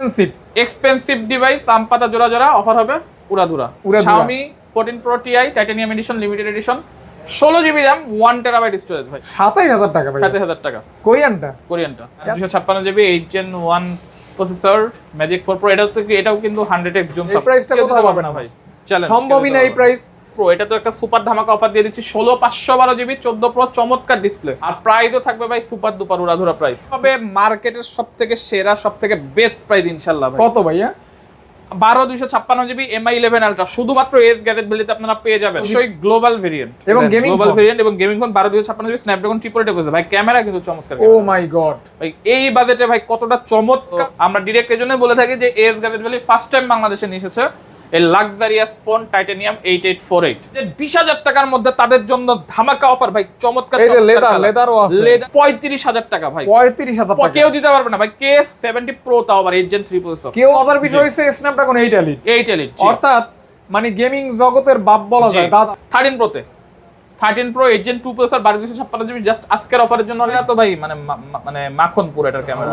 Expensive expensive device আম পাতা জোড়া জোড়া অফার হবে উড়াধুরা। Xiaomi 14 Pro Ti titanium edition limited edition 16 GB RAM 1 terabyte storage ভাই। সাতাইশ হাজার টাকা ভাই। সাত হাজার টাকা। কোরিয়ানটা? কোরিয়ানটা। দুশো ছাপ্পান্ন GB eight gen one processor magic four pro এটাও তো এটাও কিন্তু হান্ড্রেড এক্স জুম এই price টা কোথাও পাবে না ভাই। চ্যালেঞ্জ সম্ভবই না এই প্রাইস প্রো এটা তো একটা সুপার ধামাকা অফার দিয়ে দিচ্ছি। ষোলো পাঁচশো বারো জিবি চোদ্দ প্রো চমৎকার ডিসপ্লে আর প্রাইসও থাকবে ভাই সুপার দুপার উড়াধুরা প্রাইস তবে মার্কেটের সব থেকে সেরা সব থেকে বেস্ট প্রাইস ইনশাল্লাহ কত ভাইয়া? বারো দুইশো ছাপ্পান্ন জিবি এমআই ইলেভেন আলট্রা শুধুমাত্র এস গ্যাজেট বেলিতে আপনারা পেয়ে যাবেন। অবশ্যই গ্লোবাল ভেরিয়েন্ট এবং gaming গ্লোবাল ভেরিয়েন্ট এবং গেমিং ফোন বারো দুইশো ছাপ্পান্ন জিবি স্ন্যাপড্রাগন ট্রিপল ডেপোজিট ভাই ক্যামেরা কিন্তু চমৎকার ও মাই গড ভাই এই বাজেটে ভাই কতটা চমৎকার। আমরা ডিরেক্ট এজন্য বলে থাকি যে S gadget valley first time বাংলাদেশে নিয়ে এসেছে। এই luxurious phone titanium eight eight four eight বিশ হাজার টাকার মধ্যে তাদের জন্য ধামাকা অফার ভাই চমৎকার। পঁয়ত্রিশ হাজার টাকা ভাই। পঁয়ত্রিশ হাজার কেউ দিতে পারবে না ভাই কে সেভেন্টি প্রো তাও আবার এইট জেন থ্রি প্রসেসর কেউ হাজার পিস হয়েছে Snapdragon eight elite eight elite অর্থাৎ মানে গেমিং জগতের বাপ বলা যায় দাদা। Thirteen প্রোতে thirteen pro eight gen two processor বারো দুশো ছাপ্পান্ন জিবি জাস্ট আজকের অফারের জন্য। এটা তো ভাই মানে মানে মাখন পুরো এটার camera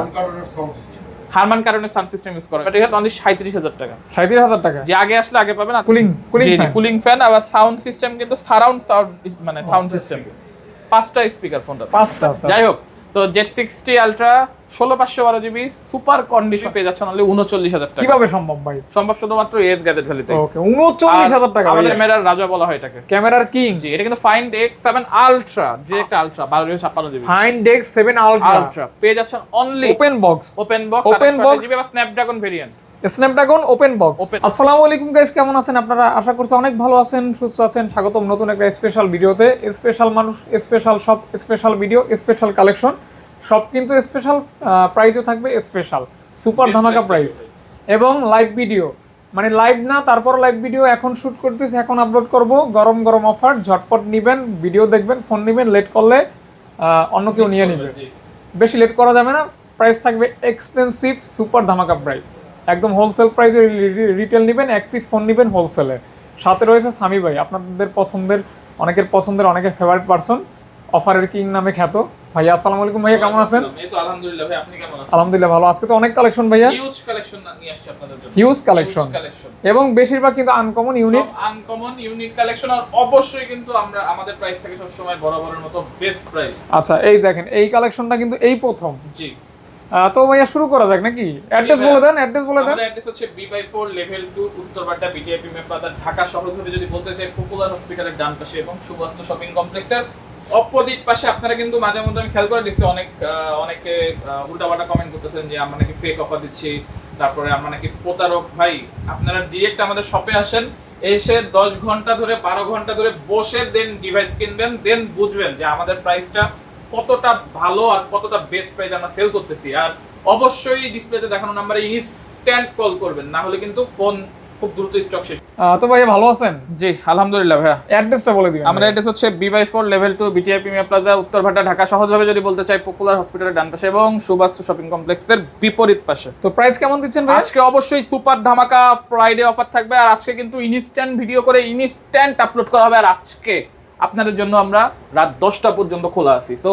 Harman Kardon sound system use করে এটা অনলি সাঁত্রিশ হাজার টাকা। সাঁত্রিশ হাজার টাকা? যে আগে আসলে আগে পাবেন কুলিং কুলিং কুলিং ফ্যান আবার সাউন্ড সিস্টেম কিন্তু সারাউন্ড সাউন্ড মানে সাউন্ড সিস্টেম পাঁচটা স্পিকার ফোনটা পাঁচটা যাই হোক তো জেট সিক্সটি আলট্রা ষোলো পাঁচশো বারো জিবি সুপার কন্ডিশন পেয়ে যাচ্ছেন অনলি উনচল্লিশ হাজার টাকা। কীভাবে সম্ভব ভাই? সম্ভব শুধুমাত্র এস গ্যাজেট ভ্যালিতে ওকে উনচল্লিশ হাজার টাকা আমাদের ক্যামেরার রাজা বলা হয় এটাকে। ক্যামেরার কিং জি এটা কিন্তু ফাইন এক্স সেভেন আলট্রা যে একটা আলট্রা বারো জিবি ছাপ্পান্ন GB find X seven ultra ultra পেয়ে যাচ্ছেন only open box open box open box GB Snapdragon variant Snapdragon open box আসসালামু আলাইকুম গাইস কেমন আছেন আপনারা? আশা করছি অনেক ভালো আছেন সুস্থ আছেন। স্বাগতম নতুন একটা স্পেশাল ভিডিওতে স্পেশাল মানুষ স্পেশাল সব স্পেশাল ভিডিও স্পেশাল কালেকশন সব কিন্তু স্পেশাল প্রাইসও থাকবে স্পেশাল সুপার ধামাকা প্রাইস এবং লাইভ ভিডিও মানে লাইভ না তারপর লাইভ ভিডিও এখন শুট করতেছি এখন আপলোড করব। গরম গরম অফার ঝটপট নিবেন ভিডিও দেখবেন ফোন নিবেন লেট করলে অন্য কেউ নিয়ে নেবে। বেশি লেট করা যাবে না। প্রাইস থাকবে এক্সপেন্সিভ সুপার ধামাকা প্রাইস একদম হোলসেল প্রাইসে রিটেল নেবেন এক পিস ফোন নেবেন হোলসেলে সাথে রয়েছে সামি ভাই আপনাদের পছন্দের অনেকের পছন্দের অনেকের ফেভারিট পার্সন অফারের কিং নামে খ্যাত। ভাইয়া আসসালামু আলাইকুম ভাইয়া কেমন আছেন? আলহামদুলিল্লাহ ভাই আপনি কেমন আছেন? আলহামদুলিল্লাহ ভালো। আজকে তো অনেক কালেকশন ভাইয়া। হিউজ কালেকশন নিয়ে আসছি আপনাদের জন্য। হিউজ কালেকশন এবং বেশিরভাগ কিন্তু uncommon unit uncommon unique collection আর অবশ্যই কিন্তু আমরা আমাদের প্রাইস থেকে সব সময় বরাবরের মতো বেস্ট প্রাইস আচ্ছা এই দেখেন এই কালেকশনটা কিন্তু এই প্রথম। জি। তো ভাইয়া শুরু করা যাক নাকি? অ্যাড্রেস বলে দেন অ্যাড্রেস বলে দেন। অ্যাড্রেস হচ্ছে B by four level two Uttar Badda BTIP মেমবাজার ঢাকা শহর ধরে যদি বলতে চাই পপুলার হসপিটালের ডান পাশে এবং সুবাস্ত শপিং কমপ্লেক্সের অপোজিট পাশে আপনারা কিন্তু মাঝে মধ্যে আমি খেয়াল করে দেখছি, অনেক অনেকে উল্টাপাল্টা কমেন্ট করতেছেন যে আমরা নাকি ফেক অফার দিচ্ছি, তারপরে আমরা নাকি প্রতারক। ভাই, আপনারা ডিরেক্ট আমাদের শপে আসেন, এসে দশ ঘণ্টা ধরে, বারো ঘণ্টা ধরে বসে দেন ডিভাইস কিনবেন দেন বুঝবেন যে আমাদের প্রাইসটা কতটা ভালো আর কতটা বেস্ট প্রাইস আমরা সেল করতেছি। আর অবশ্যই ডিসপ্লেতে দেখানো নাম্বারে ইনস্ট্যান্ট কল করবেন না হলে কিন্তু ফোন খুব দ্রুত স্টক শেষ তো ভাইয়া ভালো আছেন? জি আলহামদুলিল্লাহ ভাইয়া। অ্যাড্রেসটা বলে দিন আমাদের অ্যাড্রেস হচ্ছে B by four level two BTIP Mia plaza উত্তর ভাটা ঢাকা। সহজভাবে যদি বলতে চাই পপুলার হসপিটালের ডান পাশে এবং সুবাস্তু শপিং কমপ্লেক্সের বিপরীত পাশে। তো প্রাইস কেমন দিচ্ছেন ভাই আজকে অবশ্যই সুপার ধামাকা ফ্রাইডে অফার থাকবে আর আজকে কিন্তু ইনস্ট্যান্ট ভিডিও করে ইনস্ট্যান্ট আপলোড করা হবে আর আজকে আপনাদের জন্য আমরা রাত দশটা পর্যন্ত খোলা আছি। সো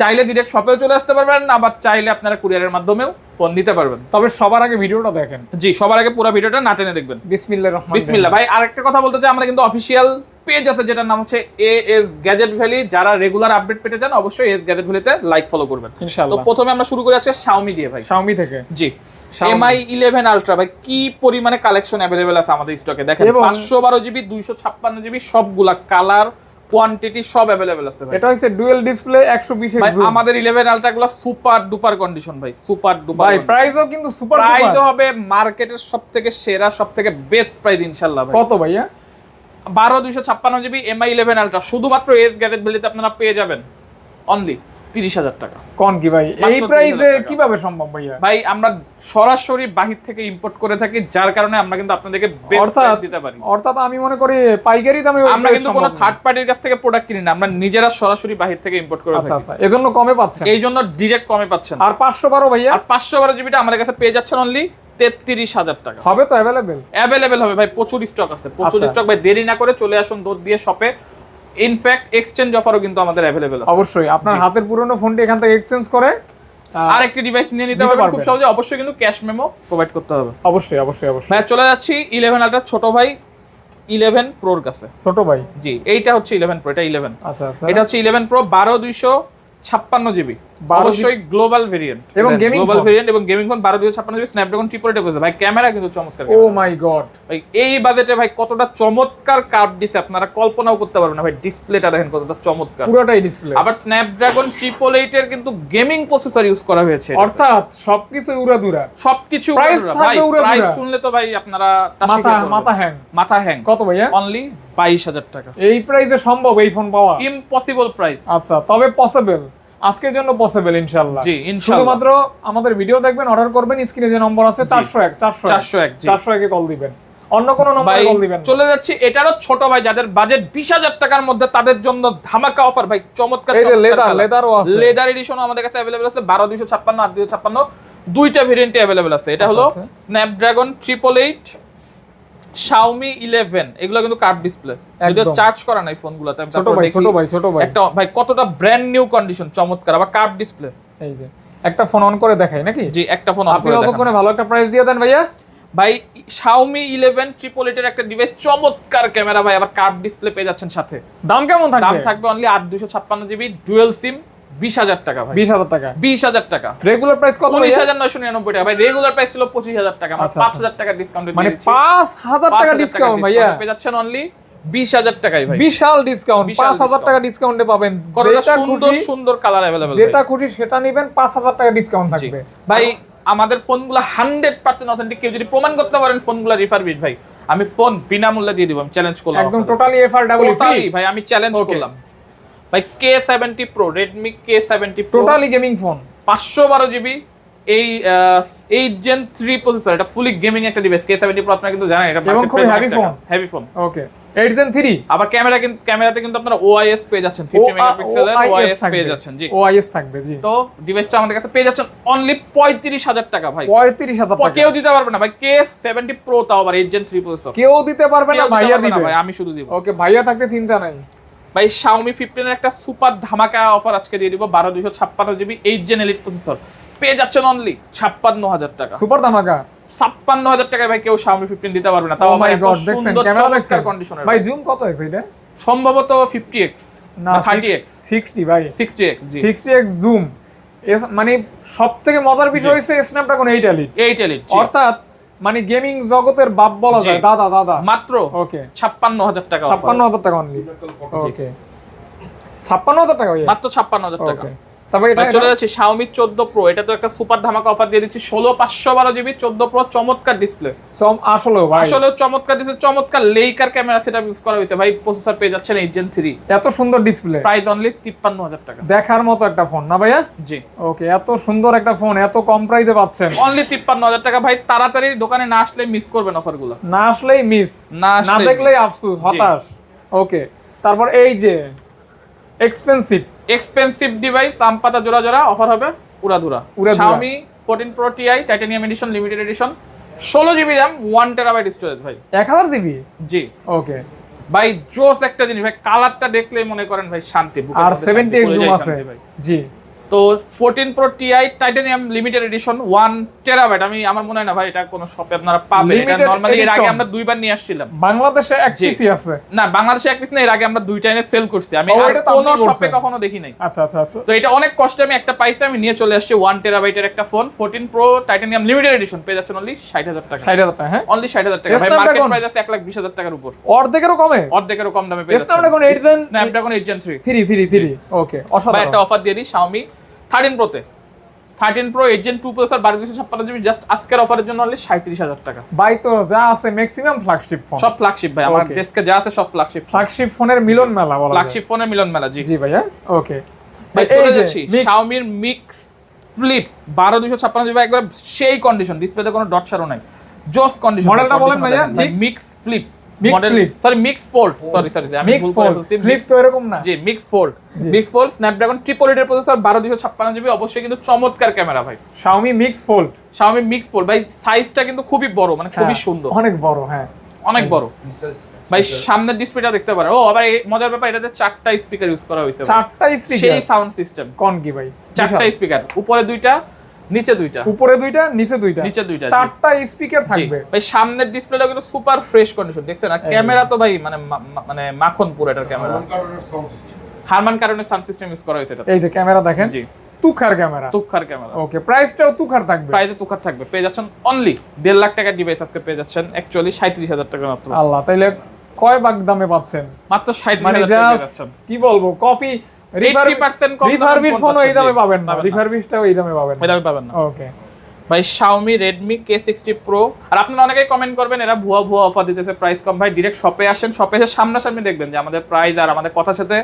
চাইলে ডিরেক্ট শপেও চলে আসতে পারবেন আবার চাইলে আপনারা কুরিয়ারের মাধ্যমেও ফোন নিতে পারবেন। তবে সবার আগে ভিডিওটা দেখেন। জি সবার আগে পুরো ভিডিওটা না টেনে দেখবেন। বিসমিল্লাহির রহমানির বিসমিল্লাহ। ভাই আরেকটা কথা বলতে চাই আমরা কিন্তু অফিসিয়াল পেজ আছে যেটার নাম হচ্ছে এ এস গ্যাজেট ভ্যালি যারা রেগুলার আপডেট পেতে চান অবশ্যই এস গ্যাজেট ভ্যালিতে লাইক ফলো করবেন। তো প্রথমে আমরা শুরু করি আজকে Xiaomi দিয়ে ভাই। Xiaomi থেকে। জি। এমআই ইলেভেন আলট্রা ভাই কি পরিমাণে কালেকশন অ্যাভেলেবেল আছে আমাদের স্টকে দেখেন পাঁচশো বারো জিবি দুইশো ছাপ্পান্ন জিবি সবগুলা কালার কোয়ান্টিটি সব अवेलेबल আছে ভাই। এটা হচ্ছে ডুয়েল ডিসপ্লে 120 এর জুম আমাদের ইলেভেন আলট্রা গুলো সুপার ডুপার কন্ডিশন ভাই সুপার ডুপার ভাই প্রাইসও কিন্তু সুপার ডুপার প্রাইস হবে মার্কেটের সবথেকে সেরা সবথেকে বেস্ট প্রাইস ইনশাআল্লাহ ভাই। কত ভাইয়া? বারো দুইশো ছাপ্পান্ন জিবি এমআই ইলেভেন আলট্রা শুধুমাত্র এস গ্যাজেট ভ্যালিতে আপনারা পেয়ে যাবেন। অনলি তিরিশ হাজার টাকা। কি ভাই? এই প্রাইসে কীভাবে সম্ভব ভাইয়া? ভাই আমরা সরাসরি বাহির থেকে ইম্পোর্ট করে থাকি যার কারণে আমরা কিন্তু আপনাদেরকে অর্থাৎ দিতে পারি। অর্থাৎ আমি মনে করি পাইকারি দামে আমরা কিন্তু কোনো থার্ড পার্টির কাছ থেকে প্রোডাক্ট কিনি না আমরা নিজেরা সরাসরি বাহির থেকে ইম্পোর্ট করে আচ্ছা, আচ্ছা এজন্য কমে পাচ্ছেন। এই জন্য ডিরেক্ট কমে পাচ্ছেন। আর পাঁচশো বারো ভাইয়া? আর পাঁচশো বারো জিবিটা আমাদের কাছে পেয়ে যাচ্ছেন অনলি তেত্রিশ হাজার টাকা। হবে তো অ্যাভেলেবেল অ্যাভেলেবেল হবে ভাই প্রচুর স্টক আছে। প্রচুর আচ্ছা। স্টক ভাই দেরি না করে চলে আসুন দৌড় দিয়ে শপে ইনফ্যাক্ট এক্সচেঞ্জ অফারও কিন্তু আমাদের অ্যাভেলেবেল আছে। অবশ্যই আপনার হাতের পুরনো ফোনটি এখান থেকে এক্সচেঞ্জ করে আর আরেকটি ডিভাইস নিয়ে নিতে পারবেন। খুব সহজে অবশ্যই কিন্তু ক্যাশ মেমো প্রোভাইড করতে হবে। অবশ্যই অবশ্যই অবশ্যই। হ্যাঁ চলে যাচ্ছি ইলেভেন আলট্রা ছোট ভাই ইলেভেন প্রোর কাছে। ছোট ভাই? জি এইটা হচ্ছে ইলেভেন প্রো এটা ইলেভেন আচ্ছা আচ্ছা। এটা হচ্ছে ইলেভেন প্রো বারো দুইশো ছাপ্পান্ন জিবি 12 অবশ্যই গ্লোবাল ভেরিয়েন্ট এবং গ্লোবাল ভেরিয়েন্ট এবং gaming phone GB Snapdragon triple ভাই ক্যামেরা কিন্তু চমৎকার ও মাই গড ভাই এই বাজেটে ভাই কতটা চমৎকার কার্ভ দিছে আপনারা কল্পনাও করতে পারবেন না। ভাই ডিসপ্লেটা দেখেন কতটা চমৎকার। পুরোটাই ডিসপ্লে আবার স্ন্যাপড্রাগন ট্রিপল এইট এর কিন্তু গেমিং প্রসেসর ইউজ করা হয়েছে। অর্থাৎ সবকিছু উড়াদুরা। সবকিছু থাকবে প্রাইস শুনলে তো ভাই আপনারা মাথা মাথা হ্যাং মাথা হ্যাং কত ভাইয়া? অনলি বাইশ হাজার টাকা। এই প্রাইসে সম্ভব এই ফোন পাওয়া। ইম্পসিবল প্রাইস আচ্ছা তবে পসিবল আজকের জন্য পসিবল ইনশাআল্লাহ। জি ইনশাআল্লাহ। শুধুমাত্র আমাদের ভিডিও দেখবেন অর্ডার করবেন স্ক্রিনে যে নম্বর আছে 401 401 401 এ কল দিবেন। অন্য কোন নম্বরে কল দিবেন চলে যাচ্ছি। এটারও ছোট ভাই যাদের বাজেট 20000 টাকার মধ্যে তাদের জন্য ধামাকা অফার ভাই চমৎকার এই যে লেদার লেদারও আছে। লেদার এডিশনও আমাদের কাছে अवेलेबल আছে 12256 8256 দুইটা ভেরিয়েন্টে अवेलेबल আছে। এটা আচ্ছা, হলো আচ্ছা। স্ন্যাপড্রাগন 888 Xiaomi 11 এগুলো কিন্তু কার্ভ ডিসপ্লে যদিও চার্জ করা নাই ফোনগুলোতে ছোট ভাই ছোট ভাই ছোট ভাই। একটা ভাই কতটা ব্র্যান্ড নিউ কন্ডিশন চমৎকার। আবার কার্ভ ডিসপ্লে এই যে একটা ফোন অন করে দেখাই নাকি? জি একটা ফোন অন করে দেখাই আপনি অতক্ষণে ভালো একটা প্রাইস দিয়ে দেন ভাইয়া। ভাই Xiaomi 11 ট্রিপল এর একটা ডিভাইস চমৎকার ক্যামেরা ভাই। আবার কার্ভ ডিসপ্লে পেয়ে যাচ্ছেন সাথে। দাম কেমন থাকবে? দাম থাকবে অনলি 8256 জিবি ডুয়াল সিম বিশ হাজার টাকা ভাই। বিশ হাজার টাকা। বিশ হাজার টাকা। রেগুলার প্রাইস কত উনিশ হাজার নয়শো নিরানব্বই টাকা। ভাই রেগুলার প্রাইস ছিল পঁচিশ হাজার টাকা। মানে আচ্ছা, পাঁচ আচ্ছা। হাজার টাকা ডিসকাউন্ট মানে পাঁচ হাজার টাকা ডিসকাউন্ট ভাইয়া। পেয়ে যাচ্ছেন অনলি বিশ হাজার টাকাই ভাই। বিশাল ডিসকাউন্ট পাঁচ হাজার টাকা ডিসকাউন্টে পাবেন। সুন্দর সুন্দর কালার অ্যাভেলেবল যেটা খুশি সেটা নিবেন। পাঁচ হাজার টাকা ডিসকাউন্ট থাকবে। ভাই আমাদের ফোনগুলো হান্ড্রেড পার্সেন্ট অথেন্টিক কেউ যদি প্রমাণ করতে পারেন ফোনগুলো রিফারবিট ভাই আমি ফোন বিনামূল্যে দিয়ে দিব। চ্যালেঞ্জ করলাম একদম টোটালি এফআর ডাবল ভাই আমি চ্যালেঞ্জ. করলাম। ভাই K seventy pro Redmi K seventy totally gaming phone পাঁচশো বারো জিবি এই এইট জেন থ্রি প্রসেসর এটা ফুলি গেমিং একটা ডিভাইস কে সেভেন্টি প্রো আপনারা কিন্তু জানেন এটা এবং খুবই heavy phone। Heavy phone okay eight gen three আবার ক্যামেরা কিন্তু ক্যামেরাতে কিন্তু আপনারা ওআইএস পেয়ে যাচ্ছেন ফিফটি মেগাপিক্সেলের ওআইএস পেয়ে যাচ্ছেন জি। ওআইএস থাকবে জি। তো ডিভাইসটা আমাদের কাছে পেয়ে যাচ্ছেন অনলি পঁয়ত্রিশ হাজার টাকা ভাই। পঁয়ত্রিশ হাজার টাকা। কেউ দিতে পারবে না ভাই কে সেভেন্টি প্রো তাও আবার এইট জেন থ্রি প্রসেসর কেউ দিতে পারবে না ভাইয়া দিবে। ভাই আমি শুধু দিব। ওকে ভাইয়া থাকতে চিন্তা নাই। ভাই শাওমি 15 এর একটা সুপার ধামাকা অফার আজকে দিয়ে দিব বারো দুইশো ছাপ্পান্ন GB eight gen elite processor পেয়ে যাচ্ছেন অনলি ছাপ্পান্ন হাজার টাকা। সুপার ধামাকা। ছাপ্পান্ন হাজার টাকায় ভাই কেউ Xiaomi 15 দিতে পারবে না তাও গড দেখছেন সুন্দর কন্ডিশনের ভাই জুম কত এক্স এটা? সম্ভবত 50x না না 30x 60 ভাই। 60x জি। 60x জুম মানে সব থেকে মজার বিষয় হচ্ছে স্ন্যাপড্রাগন 8 এলিট 8 এলিট অর্থাৎ মানে গেমিং জগতের বাপ বলা যায়। দাদা দাদা। মাত্র ওকে ছাপ্পান্ন হাজার টাকা। ছাপ্পান্ন হাজার টাকা অনলি ওকে ছাপ্পান্ন হাজার টাকা মাত্র ছাপ্পান্ন হাজার টাকা। তারপরে এটা চলে যাচ্ছি Xiaomi 14 Pro এটা তো একটা সুপার ধামাকা অফার দিয়ে দিচ্ছি। 16 512 জিবি 14 Pro চমৎকার ডিসপ্লে আসলে ভাই। আসলে চমৎকার চমৎকার লেইকার ক্যামেরা ইউজ করা হয়েছে। ভাই প্রসেসর পেয়ে যাচ্ছেন 8 Gen 3 এত সুন্দর ডিসপ্লে প্রাইস অনলি 53000 টাকা। দেখার মতো একটা ফোন না ভাইয়া? জি। ওকে এত সুন্দর একটা ফোন এত কম প্রাইসে পাচ্ছেন। অনলি 53000 টাকা। ভাই তাড়াতাড়ি দোকানে না আসলে মিস করবেন অফারগুলো না আসলেই মিস না না দেখলেই। আফসোস হতাশ। ওকে তারপর এই যে এক্সপেন্সিভ এক্সপেন্সিভ ডিভাইস আম পাতা জোড়া জোড়া অফার হবে উড়াধুরা Xiaomi 14 Pro Ti titanium edition limited edition 16 GB RAM 1 terabyte storage ভাই। এক হাজার জিবি জি। ওকে ভাই জোস একটা জিনিস ভাই কালারটা দেখলেই মনে করেন ভাই শান্তি আর সেভেন্টি এক্স জুম আছে। ভাই। জি। তো 14 Pro Ti titanium limited edition 1 terabyte আমি আমার মনে হয় না ভাই এটা কোনো শপে আপনারা পাবেন। এটা নরমালি এর আগে আমরা দুইবার নিয়ে আসছিলাম। বাংলাদেশে এক পিসি আছে। না বাংলাদেশে এক পিস না এর আগে আমরা দুইটা এনে সেল করছি। আমি কোনো শপে কখনো দেখি নাই। আচ্ছা আচ্ছা আচ্ছা। তো এটা অনেক কষ্টে আমি একটা পাইছি আমি নিয়ে চলে আসছি 1 টেরাবাইটের একটা phone 14 pro titanium limited edition পেয়ে যাচ্ছেন অনলি 60000 টাকা। ষাট হাজার টাকা হ্যাঁ? অনলি 60000 টাকা। ভাই মার্কেট প্রাইস আছে 1 লাখ 20 হাজার টাকার উপর। অর্ধেকেরও কমে? অর্ধেকেরও কম দামে পেয়ে যাচ্ছেন। Snapdragon 8 Gen Snapdragon 8 Gen 3 three three three okay অসাধারণ একটা অফার দিয়ে দিই Xiaomi 13 Pro তে। 13 Pro 8 Gen 2 processor 1256 GB just আজকের অফারের জন্য অনলি 37000 টাকা। বাই তো যা আছে ম্যাক্সিমাম ফ্ল্যাগশিপ ফোন সব ফ্ল্যাগশিপ ভাই আমার ডেস্কে যা আছে সব ফ্ল্যাগশিপ ফ্ল্যাগশিপ ফোনের মিলন মেলা বলা ফ্ল্যাগশিপ ফোনের মিলন মেলা জি। জি ভাইয়া ওকে ভাই চলে যাচ্ছি। Xiaomi মিক্স ফ্লিপ 12256 জিবি একবার সেই কন্ডিশন ডিসপ্লেতে কোনো ডট শারো নাই। জোস কন্ডিশন মডেলটা বলেন ভাইয়া? Mix flip. Sorry mix fold sorry sorry আমি মিক্স ফোল্ড ফ্লিপ তো এরকম না। জি mix fold mix fold Snapdragon triple এইটের প্রসেসর বারো দুশো ছাপ্পান্ন জিবি অবশ্যই কিন্তু চমৎকার ক্যামেরা ভাই। Mix fold Xiaomi mix fold ভাই সাইজটা কিন্তু খুবই বড় মানে খুবই সুন্দর। অনেক বড় হ্যাঁ। অনেক বড়। ভাই সামনের ডিসপ্লেটা দেখতে পারে ও আবার মজার ব্যাপার এটাতে চারটা স্পিকার ইউজ করা হয়েছে। চারটা স্পিকার সেই সাউন্ড সিস্টেম কোন কি ভাই। চারটা স্পিকার উপরে দুইটা নিচে দুইটা। উপরে দুইটা নিচে দুইটা। নিচে দুইটা চারটা স্পিকার থাকবে। ভাই সামনের ডিসপ্লেটা কিন্তু সুপার ফ্রেশ কন্ডিশন দেখছেন? আর ক্যামেরা তো ভাই মানে মানে মাখন পুরো এটার ক্যামেরা হারমান কারণে সাউন্ড সিস্টেম ইউজ করা হয়েছে এটা এই যে ক্যামেরা দেখেন জি। তুখার ক্যামেরা তুখার ক্যামেরা ওকে প্রাইসটাও তুখার থাকবে। প্রাইসে তুখার থাকবে। পেয়ে যাচ্ছেন অনলি দেড় লাখ টাকার ডিভাইস আজকে পেয়ে যাচ্ছেন অ্যাকচুয়ালি সাঁত্রিশ হাজার টাকা মাত্র। আল্লাহ তাইলে কয় বাগ দামে পাচ্ছেন? মাত্র সাঁত্রিশ মানে হাজার টাকা কি বলব কপি 80% কম দামে রিফারবিশ ফোন ফোন এই দামে পাবেন না। রিফারবিশটাও এই দামে পাবেন এটা আমি পাবেন না। ওকে ভাই Xiaomi Redmi K60 Pro আর আপনারা অনেকেই কমেন্ট করবেন এরা ভুয়া ভুয়া অফার দিতেছে প্রাইস কম। ভাই ডিরেক্ট শপে আসেন শপে এসে সামনাসামনি দেখবেন যে আমাদের প্রাইস আর আমাদের কথার সাথে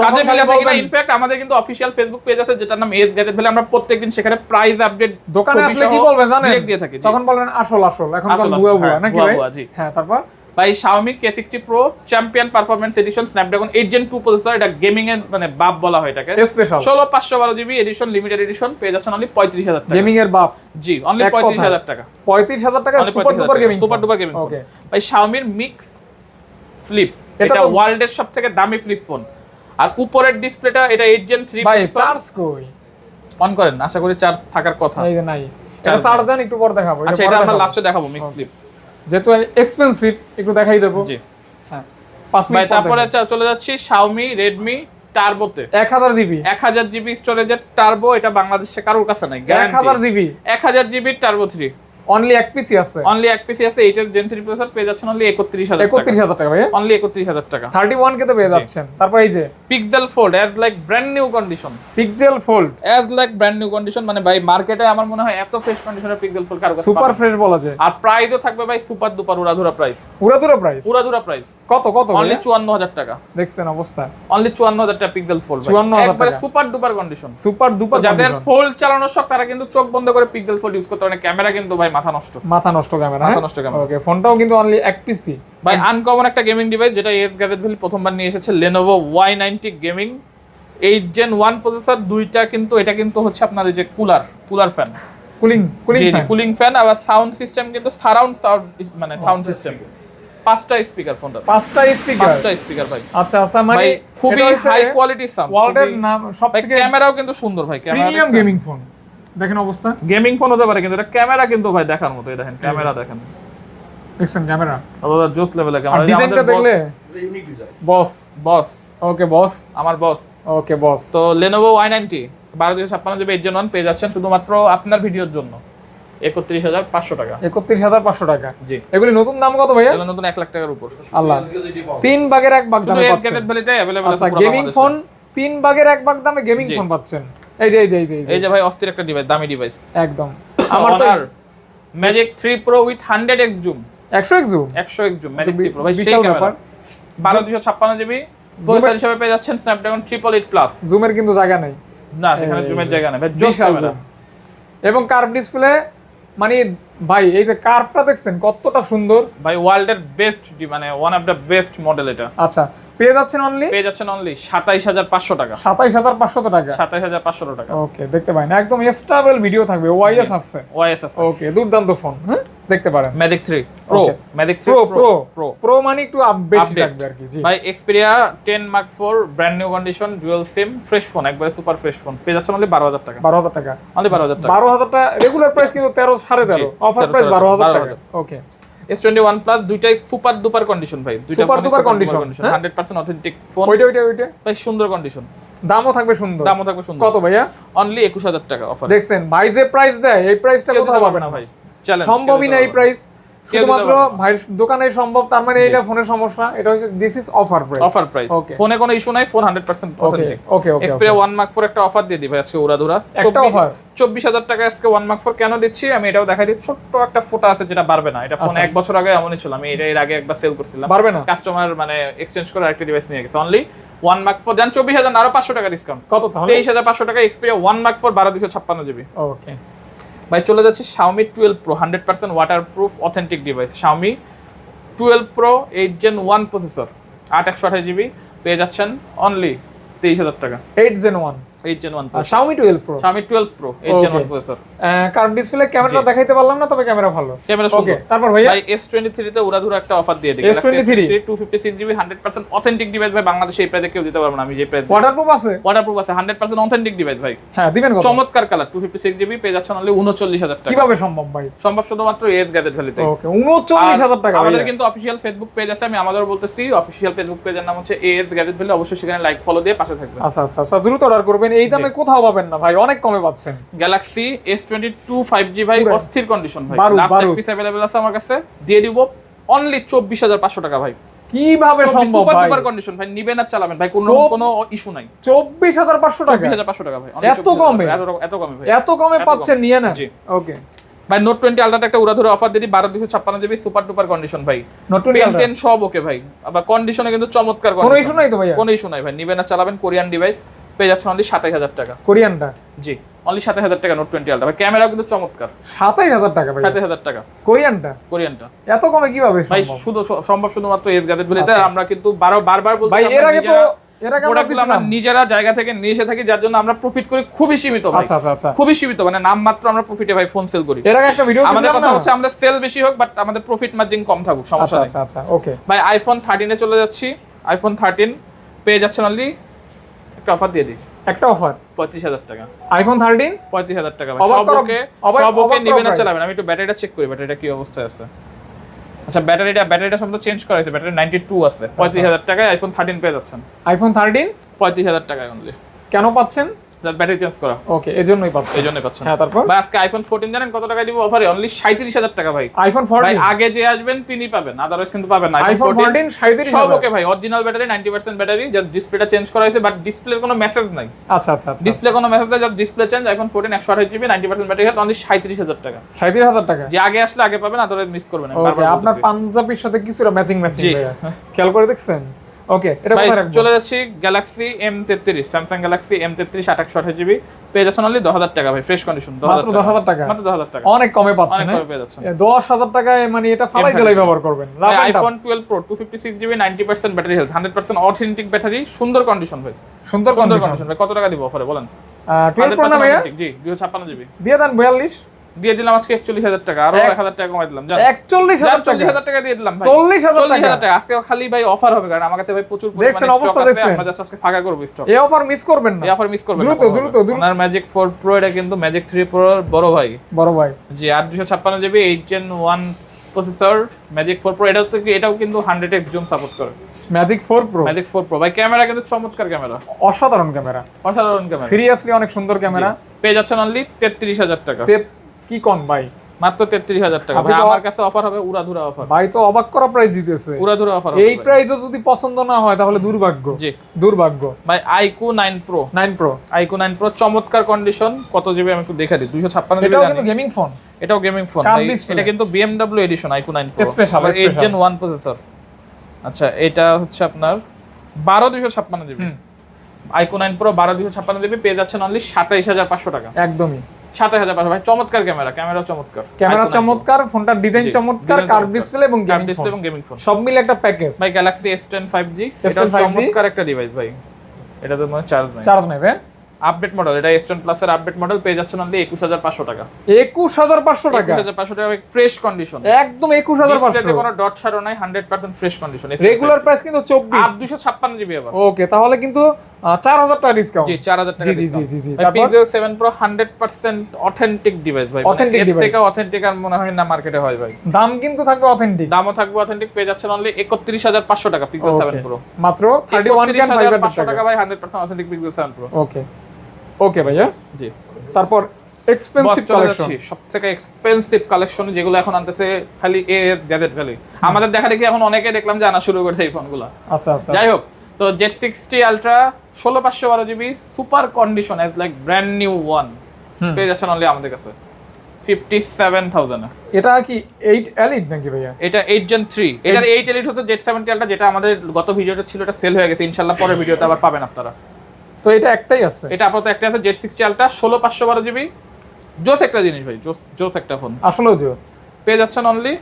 কাজে মিল আছে কিনা। ইনফ্যাক্ট আমাদের কিন্তু অফিসিয়াল ফেসবুক পেজ আছে যেটার নাম এস গ্যাজেট বলে আমরা প্রত্যেকদিন সেখানে প্রাইস আপডেট দোকানে আসলে কি বলবেন জানেন? দিয়ে থাকি তখন বলবেন আসল আসল। এখন ভুয়া ভুয়া হ্যাঁ, নাকি ভাই? হ্যাঁ তারপর? ভাই Xiaomi K60 Pro champion performance edition Snapdragon 8 Gen 2 processor এটা গেমিং এর মানে বাপ বলা হয় এটাকে। Special 16 512 GB edition limited edition পেয়ে যাচ্ছেন অনলি 35000 টাকা। গেমিং এর বাপ। জি অনলি এক কথায়। 35000 টাকা। পঁয়ত্রিশ হাজার টাকা। Super duper gaming super duper gaming okay ভাই Xiaomi মিক্স ফ্লিপ এটা তো- ওয়ার্ল্ডের সবথেকে দামি ফ্লিপ ফোন আর উপরের ডিসপ্লেটা এটা 8 Gen 3 ভাই চার্জ কই? অন করেন আশা করি চার্জ থাকার কথা। এই নাই। Charge চার্জ দেন একটু পর দেখাবো। আচ্ছা এটা আমরা লাস্টে দেখাবো মিক্স. ফ্লিপ যেহেতু এক্সপেন্সিভ একটু দেখাই দেবো। জি। হ্যাঁ পাঁচ মিনিট তারপরে চলে যাচ্ছি শাওমি রেডমি টার্বোতে এক হাজার জিবি। এক হাজার জিবি স্টোরেজের টার্বো এটা বাংলাদেশে কারোর কাছে নাই এক হাজার জিবি। এক হাজার জিবি টার্বো থ্রি অনলি এক পিসি আছে। অনলি এক পিসি আছে এইটার জেন থ্রি প্রসেসর পেয়ে যাচ্ছেন অনলি একত্রিশ হাজার একত্রিশ হাজার টাকা ভাই অনলি একত্রিশ হাজার টাকা। থার্টি ওয়ান কে তো পেয়ে যাচ্ছেন। তারপর এই যে? Pixel Fold as like brand new condition Pixel Fold as like brand new condition মানে ভাই মার্কেটে আমার মনে হয় এত ফ্রেশ কন্ডিশনের পিক্সেল ফোল্ড কারও সুপার ফ্রেশ বলা যায়। আর প্রাইসও থাকবে ভাই সুপার দুপার উড়াধুরা প্রাইস উড়াধুরা প্রাইস কত কত অনলি ভাইয়া? চুয়ান্ন হাজার টাকা। দেখছেন অবস্থা। অনলি চুয়ান্ন হাজার টাকা পিক্সেল ফোল্ড 54,000 টাকা। Super duper condition super duper যাদের ফোল্ড চালানোর শখ তারা কিন্তু চোখ বন্ধ করে পিক্সেল ফোল্ড ইউজ করতে পারে। ক্যামেরা কিন্তু ভাই মাথা নষ্ট। মাথা নষ্ট ক্যামেরা মাথা নষ্ট camera। ওকে ফোনটাও কিন্তু অনলি এক পিসি ভাই আনকমন একটা গেমিং ডিভাইস যেটা এস গ্যাজেট ভ্যালি প্রথমবার নিয়ে এসেছে Lenovo Y90 gaming eight gen one processor দুইটা কিন্তু এটা কিন্তু হচ্ছে আপনার এই যে cooler cooler fan cooling cooling fan cooling fan আবার সাউন্ড সিস্টেম কিন্তু সারাউন্ড সাউন্ড মানে সাউন্ড সিস্টেম পাঁচটা স্পিকার ফোনটা পাঁচটা স্পিকার পাঁচটা স্পিকার ভাই। আচ্ছা আচ্ছা মানে খুবই হাই কোয়ালিটি সাউন্ড ওয়ার্ল্ডের নাম ক্যামেরাও কিন্তু সুন্দর ভাই প্রিমিয়াম ক্যামেরা গেমিং ফোন দেখেন অবস্থা। গেমিং ফোন হতে পারে কিন্তু এটা ক্যামেরা কিন্তু ভাই দেখার মতো এই দেখেন ক্যামেরা দেখেন। দেখছেন ক্যামেরা? আলাদা জোস লেভেলের আর ক্যামেরা। ডিজাইনটা দেখলে? বস বস ওকে বস আমার বস ওকে বস তো Lenovo Y90 বারো দুশো ছাপ্পান্ন জিবি এইট ওয়ান পেয়ে যাচ্ছেন শুধুমাত্র আপনার ভিডিওর জন্য। একত্রিশ হাজার পাঁচশো টাকা। একত্রিশ হাজার পাঁচশো টাকা। জি। এগুলি নতুন দাম কত ভাইয়া? এগুলো নতুন এক লাখ টাকার উপর। আল্লাহ। তিন ভাগের এক ভাগ দামে পাচ্ছেন। অ্যাভেলেবল আচ্ছা গেমিং ফোন তিন ভাগের এক ভাগ দামে গেমিং ফোন পাচ্ছেন। এই যে এই যে এই যে এই যে। ভাই অস্থির একটা ডিভাইস দামি ডিভাইস একদম। আমার তো magic three pro with hundred X zoom একশো এক জুম একশো X zoom magic three pro ভাই সেই বিশাল ক্যামেরা ব্যাপার। বারো দুশো ছাপ্পান্ন জিবি প্রসেসর হিসেবে পেয়ে যাচ্ছেন স্ন্যাপড্রাগন ট্রিপল এইট প্লাস জুমের কিন্তু জায়গা নেই। না এই জুমের জায়গা নেই। ভাই জোস ক্যামেরা এবং কার্ভ ডিসপ্লে মানে ভাই এই যে কার্ভটা দেখছেন কতটা সুন্দর। ভাই ওয়ার্ল্ডের বেস্ট মানে one of the best model এটা। আচ্ছা পেয়ে যাচ্ছেন অনলি পেয়ে যাচ্ছেন অনলি সাতাইশ হাজার পাঁচশো টাকা। সাতাইশ হাজার পাঁচশো টাকা। সাতাইশ হাজার পাঁচশো টাকা। ওকে দেখতে পারেন। একদম স্টেবল ভিডিও থাকবে ওয়াইএস আছে ওয়াইএস আছে ওকে দুর্দান্ত ফোন হ্যাঁ দেখতে পারেন। Magic three pro magic three pro pro pro pro মানে একটু বেশি থাকবে আর কি জি। ভাই Xperia ten mark four brand new condition dual SIM fresh phone একবারে সুপার ফ্রেশ ফোন পেয়ে যাচ্ছেন অনলি বারো হাজার টাকা। বারো হাজার টাকা। অনলি বারো হাজার টাকা। বারো হাজার টাকা রেগুলার প্রাইস কিন্তু তেরো সাড়ে তেরো। জি, অফার প্রাইস বারো হাজার 12,000 টাকা okay S twenty one plus দুইটাই সুপার দুপার কন্ডিশন ভাই। Super duper condition, হ্যাঁ? হান্ড্রেড পার্সেন্ট অথেন্টিক ফোন ওইটা ওইটা ওইটা? ভাই সুন্দর কন্ডিশন দামও থাকবে সুন্দর। দামও থাকবে সুন্দর। কত ভাইয়া? অনলি একুশ হাজার টাকা অফার দেখছেন ভাই যে প্রাইস দেয় এই প্রাইসটা কোথাও পাবে না ভাই। চ্যালেঞ্জ সম্ভবই না এই প্রাইস শুধুমাত্র। ভাইয়ের দোকানে সম্ভব তার মানে এটা ফোনের সমস্যা এটা হচ্ছে this is offer price offer price. ফোনে কোনো ইস্যু নাই phone hundred percent okay authentic okay okay Xperia one mark four একটা অফার দিয়ে দিই ভাই আজকে উড়াধুরা একটা offer? চব্বিশ হাজার টাকা আজকে ওয়ান মার্ক ফোর কেন দিচ্ছি? আমি এটাও দেখাই দিই। ছোট্ট একটা ফোটা আছে যেটা বাড়বে না। এটা ফোন আচ্ছা। এক বছর আগে এমনই ছিল। আমি এটা এর আগে একবার সেল করছিলাম। পারবে না? কাস্টমার মানে এক্সচেঞ্জ করে আরেকটা ডিভাইস নিয়ে গেছে। Only one mark four then চব্বিশ হাজার আরও পাঁচশো টাকা ডিসকাউন্ট কত তেইশ হাজার পাঁচশো টাকা এক্সপেরিয়া ওয়ান মার্ক ফোর বারো দুশো ছাপ্পান্ন জিবি ওকে ভাই, চলে যাচ্ছে Xiaomi twelve pro hundred percent waterproof authentic device Xiaomi twelve pro eight gen one processor আট একশো আঠাশ জিবি পেয়ে যাচ্ছেন অনলি তেইশ হাজার টাকা। Eight gen one eight gen one আর Xiaomi 12 Pro Xiaomi 12 Pro eight gen Okay. Processor curve display ক্যামেরাটা জি। দেখাইতে পারলাম না তবে ক্যামেরা ভালো। ক্যামেরা ওকে তারপর ভাইয়া? ভাই S23 তে উড়াধুরা একটা অফার দিয়ে দিই। S23 256 জিবি 100% অথেন্টিক ডিভাইস ভাই বাংলাদেশে এই প্রাইসে কেউ দিতে পারবে না আমি যে প্রাইস ওয়াটারপ্রুফ আছে? ওয়াটারপ্রুফ আছে 100% অথেন্টিক ডিভাইস ভাই। হ্যাঁ দিবেন কত? চমৎকার কালার 256 জিবি পেয়ে যাচ্ছে অনলি 39000 টাকা। কীভাবে সম্ভব ভাই? সম্ভব শুধুমাত্র এস গ্যাজেট ভ্যালিতে ওকে 39000 টাকা আমাদের। কিন্তু অফিসিয়াল ফেসবুক পেজ আছে আমি আমাদেরও বলতেছি অফিসিয়াল ফেসবুক পেজের নাম হচ্ছে এএস গ্যাজেট ভ্যালি অবশ্যই সেখানে লাইক ফলো দিয়ে পাশে থাকবেন। আচ্ছা আচ্ছা আচ্ছা দ্রুত অর্ডার করবেন এই দামে কোথাও পাবেন না ভাই অনেক কমে পাচ্ছেন। Galaxy S twenty two five G ভাই অস্থির কন্ডিশন ভাই। লাস্ট পিস অ্যাভেলেবল আছে আমার কাছে। দিয়ে দিব অনলি চব্বিশ হাজার পাঁচশো টাকা ভাই। কীভাবে সম্ভব সুপার ভাই? ডুপার কন্ডিশন ভাই নিবেন আর চালাবেন ভাই কোনো কোনো ইস্যু নাই। 24500 টাকা? চব্বিশ হাজার পাঁচশো টাকা ভাই এত কমে? এত কমে ভাই। এত কমে পাচ্ছেন নিয়ে না জি। ওকে। ভাই নোট টোয়েন্টি আলট্রাটা একটা উড়াধুরে অফার দুশো ছাপ্পান্ন জিবি সুপার ডুপার কন্ডিশন ভাই। নোট পেন টেন সব ওকে ভাই। আবার কন্ডিশনে কিন্তু চমৎকার কোনো ইস্যু নাই তো ভাইয়া? কোনো ইস্যু নাই ভাই নিবেন আর চালাবেন কোরিয়ান ডিভাইস পেয়ে যাচ্ছে অনলি সাতাশ হাজার টাকা। কোরিয়ানটা? জি অনলি সাতাশ হাজার টাকা নোট টোয়েন্টি আলট্রা ভাই ক্যামেরাও কিন্তু চমৎকার। 27000 টাকা ভাই। সাতাশ হাজার টাকা। কোরিয়ানটা? কোরিয়ানটা। এত কমে কীভাবে ভাই শুধু সম্ভব শুধুমাত্র এস গাদের বলে। আমরা কিন্তু বারো বারবার বলছি ভাই এর আগে তো নিজেরা জায়গা থেকে নিয়ে এসে থাকি যার জন্য আমরা প্রফিট করি খুবই সীমিত আচ্ছা আচ্ছা আচ্ছা। খুবই সীমিত মানে নাম মাত্র আমরা প্রফিটে ভাই ফোন সেল করি। এর আগে একটা ভিডিও আমাদের কথা হচ্ছে আমাদের সেল বেশি হোক বাট আমাদের প্রফিট মার্জিন কম থাকুক সমস্যা নেই। আচ্ছা আচ্ছা ওকে। ভাই আইফোন থার্টিনে চলে যাচ্ছি। আইফোন থার্টিন পেয়ে যাচ্ছেন অনলি একটা অফার দিয়ে দিই। একটা অফার পঁয়ত্রিশ হাজার টাকা। আইফোন 13 পঁয়ত্রিশ হাজার টাকা। সব ওকে সব ওকে। চালাবেন আমি একটু ব্যাটারিটা চেক করি ব্যাটারিটা কি অবস্থায় আছে। আচ্ছা ব্যাটারিটা ব্যাটারিটা সম্ভবত চেঞ্জ করা হয়েছে ব্যাটারি নাইনটি টু আছে। আচ্ছা, পঁয়ত্রিশ হাজার টাকায় আইফোন থার্টিন পেয়ে যাচ্ছেন। আইফোন 13 পঁয়ত্রিশ হাজার অনলি কেন পাচ্ছেন? ব্যাটারি চেঞ্জ করা। ওকে এজন্যই পাচ্ছেন। এই জন্যই পাচ্ছেন। হ্যাঁ তারপর? ভাই আজকে আইফোন ফোরটিন জানেন? কত টাকা দিব অফারে অনলি সাঁত্রিশ হাজার টাকা ভাই। আইফোন ভাই আগে যে আসবেন তিনি পাবেন। আদারওয়াইজ কিন্তু পাবেন না। আইফোন 14 সব ওকে ভাই। Original battery ninety percent battery just ডিসপ্লেটা চেঞ্জ করা হয়েছে বাট ডিসপ্লের কোনো মেসেজ নাই। আচ্ছা আচ্ছা আচ্ছা। ডিসপ্লে কোনো মেসেজ নাই just display change iPhone fourteen একশো আঠাশ GB ninety percent battery health only সাঁত্রিশ হাজার টাকা। 37000 টাকা? যে আগে আসলে আগে পাবেন আদারওয়াইজ মিস করবেন। ওকে আপনার। পাঞ্জাবির সাথে কিছুটা ম্যাচিং ম্যাচিং। খেয়াল করে দেখছেন? ওকে এটা কোথায় রাখব? চলে যাচ্ছি গ্যালাক্সি এম তেত্রিশ স্যামসাং গ্যালাক্সি এম তেত্রিশ আট জিবি পেয়ে যাচ্ছেন অনলি দশ হাজার টাকা ভাই ফ্রেশ কন্ডিশন মাত্র 10000 টাকা? মাত্র দশ হাজার টাকা। অনেক কমে পাচ্ছেন অনেক হ্যাঁ? কমে পেয়ে যাচ্ছেন। 10000 টাকায় মানে এটা ফালাই M30 জেলাই ব্যবহার করবেন two fifty six GB ninety percent battery health hundred percent authentic battery সুন্দর কন্ডিশন ভাই। সুন্দর কন্ডিশন ভাই। কত টাকা দিব অফারে বলেন? 12 প্রো না 100% ভাইয়া জি দুশো ছাপ্পান্ন জিবি দিয়ে দেন 42 দিয়ে দিলাম আজকে একচল্লিশ হাজার টাকা আরও এক- হাজার টাকা কমাই দিলাম। 41000 টাকা। চল্লিশ হাজার টাকা দিয়ে দিলাম চল্লিশ হাজার টাকা। আজকে খালি ভাই অফার হবে কারণ আমার কাছে ভাই প্রচুর দেখছেন, অবস্থা দেখছেন? আমরা আজকে ফাঁকা করব স্টক এই অফার মিস করবেন না। এই অফার মিস করবেন দ্রুত, দ্রুত, দ্রুত। ম্যাজিক ফোর প্রো এটা কিন্তু ম্যাজিক থ্রি প্রো বড় ভাই। বড় ভাই। আট দুশো ছাপ্পান্ন GB eight gen one processor magic four pro এটাও তো এটাও কিন্তু হান্ড্রেড এক্স জুম সাপোর্ট করে। Magic 4 pro magic four pro ভাই ক্যামেরা কিন্তু চমৎকার ক্যামেরা অসাধারণ ক্যামেরা অসাধারণ ক্যামেরা সিরিয়াসলি অনেক সুন্দর ক্যামেরা পেয়ে যাচ্ছেন অনলি তেত্রিশ হাজার টাকা। কি কোন ভাই? মাত্র তেত্রিশ হাজার টাকা। ভাই আমার কাছে অফার হবে উড়াধুরা অফার ভাই তো অবাক করা প্রাইস দিতেছে। উড়াধুরা অফার এই প্রাইসও যদি পছন্দ না হয় তাহলে দুর্ভাগ্য। জি। দুর্ভাগ্য। ভাই iQOO nine pro 9 pro iQOO nine pro চমৎকার কন্ডিশন কত জিবি আমি একটু দেখে দিই। দুইশো ছাপ্পান্ন জিবি এটাও কিন্তু গেমিং ফোন এটাও গেমিং ফোন এটা কিন্তু BMW edition iQOO nine pro Special, eight. Gen one processor আচ্ছা এটা হচ্ছে আপনার বারো দুইশো ছাপ্পান্ন জিবি। আইকু নাইন প্রো বারো দুইশো ছাপ্পান্ন জিবি পেয়ে যাচ্ছেন অনলি সাতাইশ হাজার পাঁচশো টাকা। একদমই। সাতাইশ হাজার পাঁচশো। ভাই চমৎকার ক্যামেরা ক্যামেরা চমৎকার। Camera iQOO 9 Pro। চমৎকার ফোনটার ডিজাইন চমৎকার কার্ভ ডিসপ্লে এবং গেমিং ফোন এবং গেমিং ফোন সব মিলে একটা প্যাকেজ ভাই Galaxy S ten five G এটা S10 5G চমৎকার একটা ডিভাইস ভাই। এটা তো মানে চার্জ নাই। চার্জ নেবে আপডেট মডেল এটা এস টেন প্লাস এর আপডেট মডেল পেয়ে যাচ্ছেন অনলি হাজার পাঁচশো টাকা। একুশ হাজার পাঁচশো টাকা? একুশ হাজার পাঁচশো টাকা ফ্রেশ কন্ডিশন একদম একুশ হাজার পাঁচশো। কোনো ডট ছাড়ো নাই hundred percent fresh condition regular price কিন্তু চব্বিশ। দুশো ছাপ্পান্ন জিবি আবার। ওকে তাহলে কিন্তু টাকা ডিসকাউন্ট জি টাকা জি, জি, জি, জি? পিক্সেল প্রো অথেন্টিক ডিভাইস ভাই। Authentic এর থেকে অথেন্টিক আর মনে হয় না মার্কেটে হয় ভাই। দাম কিন্তু থাকবে অথেন্টিক দামও থাকবে অথেন্টিক পেয়ে যাচ্ছেন অনলি টাকা পিক্সেল প্রো মাত্র ভাই authentic Pixel pro okay okay ভাইয়া। জি। তারপর এক্সপেন্সিভ কালেকশন এক্সপেন্সিভ কালেকশন যেগুলো এখন আনতেছে খালি এ গ্যাজেট খালি। আমাদের দেখা দেখি এখন অনেকে দেখলাম যে আনা শুরু করেছে এই ফোনগুলো আচ্ছা আচ্ছা। যাই হোক তো জেড সিক্সটি আলট্রা ষোলো পাঁচশো বারো GB super condition as like brand new one. পেয়ে যাচ্ছেন অনলি আমাদের কাছে। ফিফটি সেভেন থাউজেন্ড এটা কি এইট এলিট নাকি ভাইয়া? এটা এইট জেন থ্রি এটার এইট এলিট হতো জেড সেভেন্টি আলট্রা যেটা আমাদের গত ভিডিওটা ছিল এটা সেল হয়ে গেছে। ইনশাল্লাহ পরের ভিডিওতে আবার পাবেন আপনারা। তো এটা একটাই আছে? এটা আপাতত একটাই আছে জেড সিক্সটি আলট্রা ষোলো পাঁচশো বারো জিবি জোস একটা জিনিস ভাই জোস জোস একটা ফোন। আসলেও জোস। পেয়ে যাচ্ছেন অনলি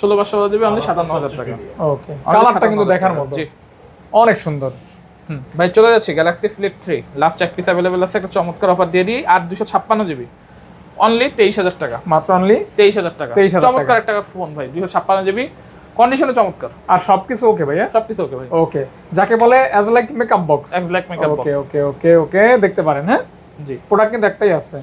ষোলো পাঁচশো বারো জিবি অনলি সাতান্ন হাজার টাকা। ওকে কালারটা কিন্তু দেখার। মতো। অনেক সুন্দর। হুম। ভাই চলে যাচ্ছে গ্যালাক্সি ফ্লিপ থ্রি লাস্ট এক পিস অ্যাভেলেবেল আছে একটা চমৎকার অফার দিয়ে দিই আর দুশো ছাপ্পান্ন জিবি অনলি তেইশ হাজার টাকা। মাত্র অনলি তেইশ হাজার টাকা। 23,000 চমৎকার একটা ফোন ভাই দুশো ছাপ্পান্ন জিবি কন্ডিশনে চমৎকার। আর সবকিছু ওকে ভাইয়া? সবকিছু ওকে ভাই। ওকে যাকে বলে অ্যাজ লাইক মেকআপ বক্স এক like makeup okay okay okay okay দেখতে পারেন হ্যাঁ? জি। প্রোডাক্ট কিন্তু একটাই আছে।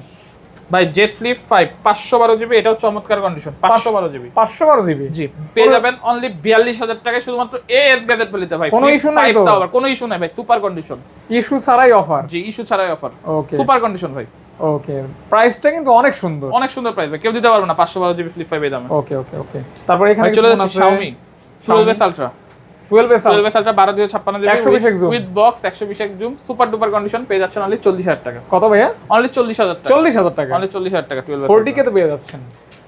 ভাই জেট ফ্লিপ ফাইভ পাঁচশো বারো জিবি এটাও চমৎকার কন্ডিশন পাঁচশো বারো জিবি পাঁচশো বারো জিবি জি পেয়ে যাবেন অনলি বিয়াল্লিশ হাজার টাকায় শুধুমাত্র এস গ্যাজেট পেলিতে ভাই কোনো ইস্যু নাই তো? কোনো ইস্যু নাই ভাই সুপার কন্ডিশন ইস্যু ছাড়াই অফার জি ইস্যু ছাড়াই অফার ওকে সুপার কন্ডিশন ভাই। ওকে প্রাইসটা কিন্তু অনেক সুন্দর। অনেক সুন্দর প্রাইস ভাই কেউ দিতে পারবে না পাঁচশো বারো জিবি ফ্লিপ ফাইভ এই দামে। ওকে ওকে ওকে তারপর এখানে চলে যাচ্ছে Xiaomi twelve S ultra 12 S twelve S ultra বারো দুই ছাপ্পান্ন 120 zoom। উইথ বক্স একশো বিশ এক জুম সুপার ডুপার কন্ডিশন পেয়ে যাচ্ছেন অনলি চল্লিশ হাজার টাকা। কত ভাইয়া? অনলি টাকা। চল্লিশ হাজার টাকা। অনলি টাকা টুয়েলভ ফোরটি কে তো পেয়ে যাচ্ছেন।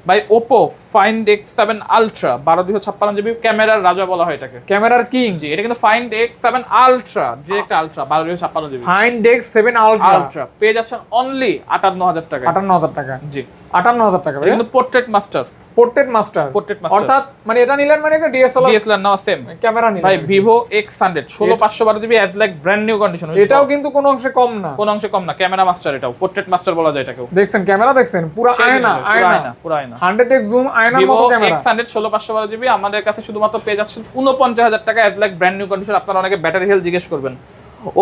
ভাই Oppo find X seven ultra বারো দুই ছাপ্পান্ন জিবি ক্যামেরার রাজা বলা হয় এটাকে। ক্যামেরার কিং? জি এটা কিন্তু ফাইন্ড এক্স সেভেন আলট্রা যে একটা আলট্রা বারো দুই ছাপ্পান্ন GB find X seven ultra ultra পেয়ে যাচ্ছেন অনলি আটান্ন হাজার টাকা আটান্ন হাজার টাকা। জি। আটান্ন হাজার টাকা কিন্তু portrait master portrait master portrait master অর্থাৎ মানে এটা নিলেন মানে একটা ডিএসএলআর ডিএসএলআর নাও সেম ক্যামেরা নিলেন ভাই ভিভো এক্স হান্ড্রেড ষোলো পাঁচশো বারো GB as like brand new condition এটাও কিন্তু কোনো অংশে কম না। কোন অংশে কম না ক্যামেরা মাস্টার এটাও পোর্ট্রেট মাস্টার বলা যায় এটাকেও। দেখছেন ক্যামেরা দেখছেন পুরো আয়না আয়না। পুরো আয়না। হান্ড্রেড এক্স জুম আয়নার মতো ক্যামেরা। এক্স হান্ড্রেড ষোলো পাঁচশো বারো জিবি আমাদের কাছে শুধুমাত্র পেয়ে যাচ্ছে উনপঞ্চাশ হাজার টাকা as like brand new condition আপনারা অনেকে ব্যাটারি হেলথ জিজ্ঞেস করবেন।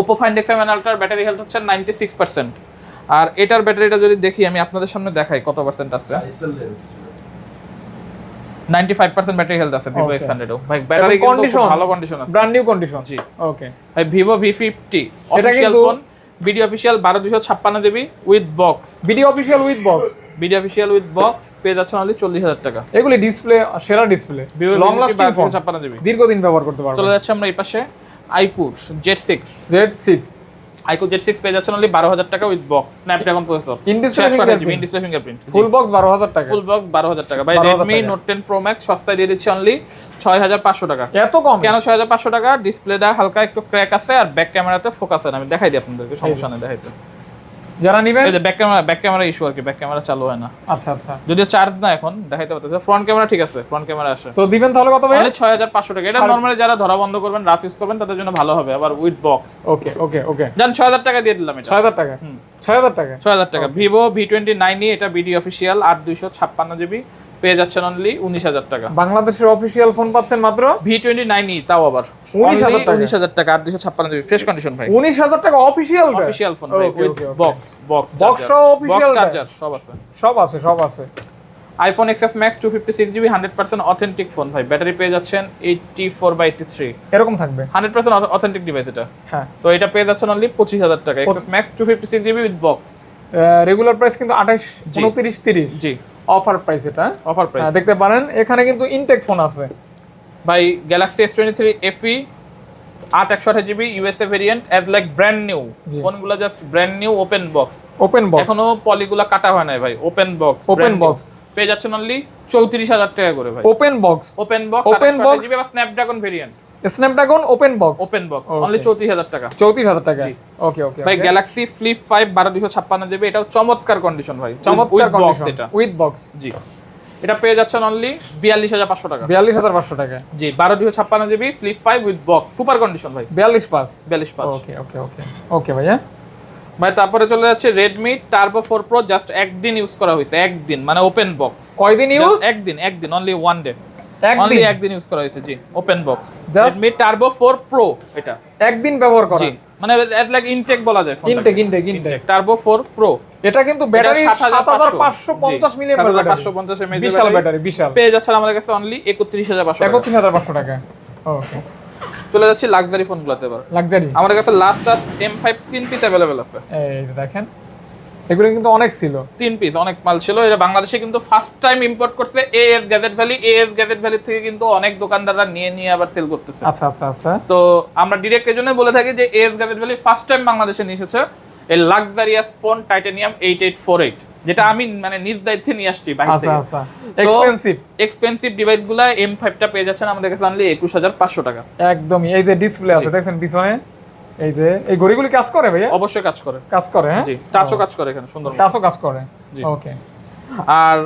ওপো ফাইন্ড এক্স সেভেন আলট্রার ব্যাটারি হেলথ হচ্ছে নাইনটি সিক্স পার্সেন্ট আর এটার ব্যাটারিটা যদি দেখি আমি আপনাদের সামনে দেখাই কত পার্সেন্ট আছে। 95% ব্যাটারি হেলথ আছে ভিভো X100 ভাই ব্যাটারি কন্ডিশন ভালো কন্ডিশন আছে। ব্র্যান্ড নিউ কন্ডিশন জি। ওকে ভাই Vivo V50 official phone video official 12256 GB with box video official with box video official with box পেয়ে যাচ্ছেন অনলি 40000 টাকা। এগুলি ডিসপ্লে সেরা ডিসপ্লে লং লাস্টিং 12256 দেবি দীর্ঘদিন ব্যবহার করতে পারবে চলে যাচ্ছে আমরা এই পাশে আইপুর Z6 Z6 বারো হাজার টাকা উইথ বক্স বক্স বারো হাজার টাকা। নোট প্রো ম্যাক্স সস্তায় দিয়ে দিচ্ছে অনলি ছয় হাজার পাঁচশো টাকা। কম? কেন ছয় হাজার পাঁচশো টাকা? হালকা একটু ক্র্যাক আছে আর ব্যাক ক্যামেরাতে ফোকাস আছে আমি দেখাই দিই আপনাদেরকে সমস্যা নেই দেখাই যারা নিবেন? এই যে back camera back camera issue আর কি ব্যাক ক্যামেরা চালু হয় না। আচ্ছা আচ্ছা। যদিও চার্জ না এখন দেখাইতে পারতেছে। ফ্রন্ট ক্যামেরা ঠিক আছে ফ্রন্ট ক্যামেরা আসে। তো দিবেন তাহলে কত ভাই অনলি ছয় হাজার পাঁচশো টাকা। এটা নরমালি যারা ধরা বন্ধ করবেন রাফ ইউজ করবেন তাদের জন্য ভালো হবে। আবার উইথ বক্স ওকে ওকে ওকে জান ছয় হাজার টাকা দিয়ে দিলাম এটা। ছয় হাজার টাকা? হুম। ছয় হাজার টাকা? ছয় হাজার টাকা। ভিভো ভি টোয়েন্টি নাইন এটা বিডি অফিসিয়াল আট দুইশো ছাপ্পান্ন জিবি পেয়ে যাচ্ছেন অনলি উনিশ হাজার টাকা। বাংলাদেশের অফিসিয়াল ফোন পাচ্ছেন মাত্র? ভি টোয়েন্টি নাইন তাও আবার। 19,000 টাকা। উনিশ হাজার টাকা আট দুইশো ছাপ্পান্ন জিবি ফ্রেশ কন্ডিশন ভাই। উনিশ হাজার টাকা অফিসিয়াল অফিসিয়াল ফোন ভাই Okay, with okay, okay. Box box সহ official চার্জার সব আছে। সব আছে সব আছে। IPhone XS max two fifty six GB hundred percent authentic phone ভাই। ব্যাটারি পেয়ে যাচ্ছেন eighty four by eighty three এরকম থাকবে। হান্ড্রেড পার্সেন্ট অথেন্টিক ডিভাইস এটা। হ্যাঁ। তো এটা পেয়ে যাচ্ছেন অনলি পঁচিশ হাজার টাকা। XS Max two fifty six GB with box regular price কিন্তু আঠাশ। উনত্রিশ তিরিশ। জি। অফার প্রাইস এটা। Offer price. হ্যাঁ, দেখতে পারেন এখানে কিন্তু ইনটেক ফোন আছে। ভাই Galaxy S twenty three FE আট একশো আঠাশ GB USA variant as like brand new. ফোনগুলো just brand new open box open box এখনও পলিগুলা কাটা হয় নাই ভাই ওপেন বক্স ওপেন বক্স পেয়ে যাচ্ছেন অনলি চৌত্রিশ হাজার টাকা করে ভাই। Open box open box open box Snapdragon variant Snapdragon open box open box only চৌত্রিশ হাজার টাকা। চৌত্রিশ হাজার টাকা? ওকে ওকে ভাই গ্যালাক্সি ফ্লিপ ফাইভ বারো দুশো ছাপ্পান্ন জিবি এটাও চমৎকার কন্ডিশন ভাই। চমৎকার কন্ডিশন এটা। উইথ বক্স জি। এটা পেয়ে যাচ্ছেন অনলি বিয়াল্লিশ হাজার পাঁচশো টাকা। বিয়াল্লিশ হাজার পাঁচশো টাকা। জি বারো দুশো ছাপ্পান্ন GB flip five with box super condition ভাই। বিয়াল্লিশ পাঁচ। বিয়াল্লিশ ওকে ওকে ওকে ওকে ভাইয়া। ভাই তারপরে চলে যাচ্ছে Redmi turbo four pro just একদিন ইউজ করা হয়েছে। একদিন। মানে ওপেন বক্স কয়দিন ইউজ একদিন একদিন। অনলি ওয়ান ডে একদিন। একদিন ইউজ করা হয়েছে জি open box Redmi turbo four pro এটা। একদিন ব্যবহার করা। মানে এট লাইক ইনটেক বলা যায় intact intact intact turbo four pro এটা কিন্তু ব্যাটারি সাত হাজার পাঁচশো। পঞ্চাশ মিলি পাঁচশো পঞ্চাশ এমএএইচ বিশাল ব্যাটারি বিশাল। পেয়ে যাচ্ছে আমাদের কাছে অনলি একত্রিশ হাজার পাঁচশো টাকা। একত্রিশ হাজার পাঁচশো টাকা। ওকে চলে যাচ্ছি লাক্সারি ফোনগুলোতে এবার। লাক্সারি আমাদের কাছে লাস্ট আর এম ফাইভ তিন পিস অ্যাভেলেবেল আছে। এই দেখেন। এগুলো কিন্তু অনেক ছিল। তিন পিস অনেক মাল ছিল। এটা বাংলাদেশে কিন্তু ফার্স্ট টাইম ইম্পোর্ট করছে A S Gadget Valley A S Gadget Valley থেকে কিন্তু অনেক দোকানদাররা নিয়ে নিয়ে আবার সেল করতেছে। আচ্ছা আচ্ছা আচ্ছা। তো আমরা ডিরেক্ট এই জন্যই বলে থাকি যে A S Gadget Valley first time বাংলাদেশে নিয়ে এসেছে। এই luxurious phone titanium eight eight four eight যেটা আমি মানে নিজ দায়িত্বে নিয়ে আসছি আচ্ছা আচ্ছা। এক্সপেন্সিভ এক্সপেন্সিভ ডিভাইসগুলা এম ফাইভটা পেয়ে যাচ্ছেন আমাদের কাছে অনলি একুশ হাজার পাঁচশো টাকা। একদমই। এই যে ডিসপ্লে আছে দেখছেন পিছনে? এই যে এই ঘড়িগুলি কাজ করে ভাইয়া? অবশ্যই কাজ করে। কাজ করে হ্যাঁ? জি টাচও কাজ করে এখানে সুন্দর টাচও কাজ করে জি। ওকে। আর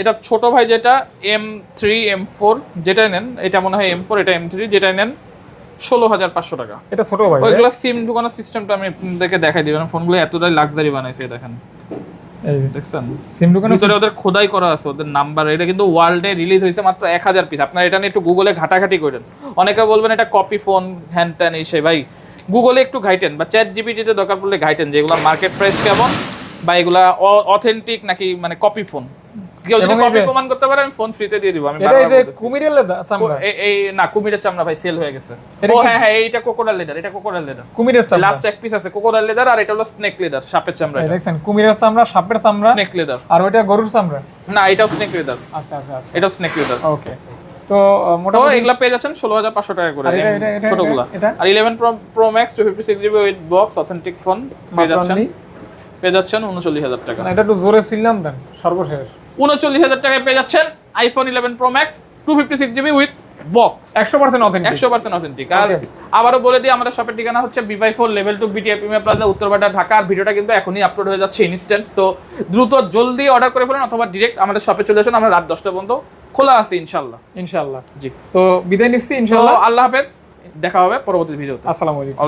এটা ছোট ভাই যেটা এম থ্রি এম ফোর যেটাই নেন এটা মনে হয় এম ফোর এটা এম থ্রি যেটাই নেন ষোলো হাজার পাঁচশো টাকা। এটা ছোট ভাই ওইগুলো সিম ঢুকানোর সিস্টেমটা আমি আপনাদেরকে দেখাই দিবেন ফোনগুলো এতটাই লাক্সারি বানাইছে দেখেন এই দেখছেন? সিম দোকানে ভিতরে ওদের খোদাই করা আছে ওদের নাম্বার এটা কিন্তু ওয়ার্ল্ডে রিলিজ হয়েছে মাত্র এক হাজার পিস আপনার এটা নিয়ে একটু গুগলে ঘাটাঘাটি করেন। অনেকে বলবেন এটা কপি ফোন হ্যান ত্যান এই সেই ভাই। গুগলে একটু ঘাইটেন বা চ্যাট জিপিটিতে দরকার পড়লে ঘাইটেন যে এগুলো মার্কেট প্রাইস কেমন বা এগুলা অথেন্টিক নাকি মানে কপি ফোন কেউ যদি কপি প্রমাণ করতে পারে আমি ফোন ফ্রিতে দিয়ে দিব আমি এটা এই যে কুমিরের লেদা চামড়া এই- এই না কুমিরের চামড়া ভাই সেল হয়ে গেছে। ও হ্যাঁ হ্যাঁ এইটা কোকোডাল লেদার এটা কোকোডাল লেদার কুমিরের চামড়া। লাস্ট এক পিস আছে কোকোডাল লেদার আর এটা হলো স্নেক লেদার সাপের চামড়া কুমিরের চামড়া সাপের চামড়া স্নেক লেদার আর ওইটা গরুর চামড়া? না এটাও স্নেক লেদার আচ্ছা আচ্ছা আচ্ছা। এটাও স্নেক লেদার ওকে তো মোটামুটি এগুলা পেয়ে যাচ্ছেন ষোলো হাজার পাঁচশো টাকা করে ছোটগুলা। আর eleven pro max two fifty six GB with box authentic phone পেয়ে যাচ্ছেন। পেয়ে যাচ্ছেন উনচল্লিশ হাজার টাকা। এটা একটু জোরে ছিলাম দেন সর্বশেষ। উনচল্লিশ হাজার টাকায় পেয়ে যাচ্ছেন iPhone eleven pro max two fifty six GB with box একশো পার্সেন্ট অথেন্টিক একশো পার্সেন্ট অথেন্টিক আর Okay. বলে দিই আমাদের শপের ঠিকানা হচ্ছে বিবাই four level two BTI premier plaza উত্তরবাটা Dhaka. আর ভিডিওটা কিন্তু এখনই আপলোড হয়ে যাচ্ছে ইনস্ট্যান্ট সো দ্রুত জলদি অর্ডার করে ফেলুন অথবা ডিরেক্ট আমাদের শপে চলে আসুন। আমরা রাত দশটা পর্যন্ত খোলা আছে ইনশাল্লাহ ইনশাল্লাহ জি। তো বিদায় নিচ্ছি ইনশাল্লাহ আল্লাহ হাফেজ। দেখা হবে পরবর্তী ভিডিওতে। আসসালামু আলাইকুম।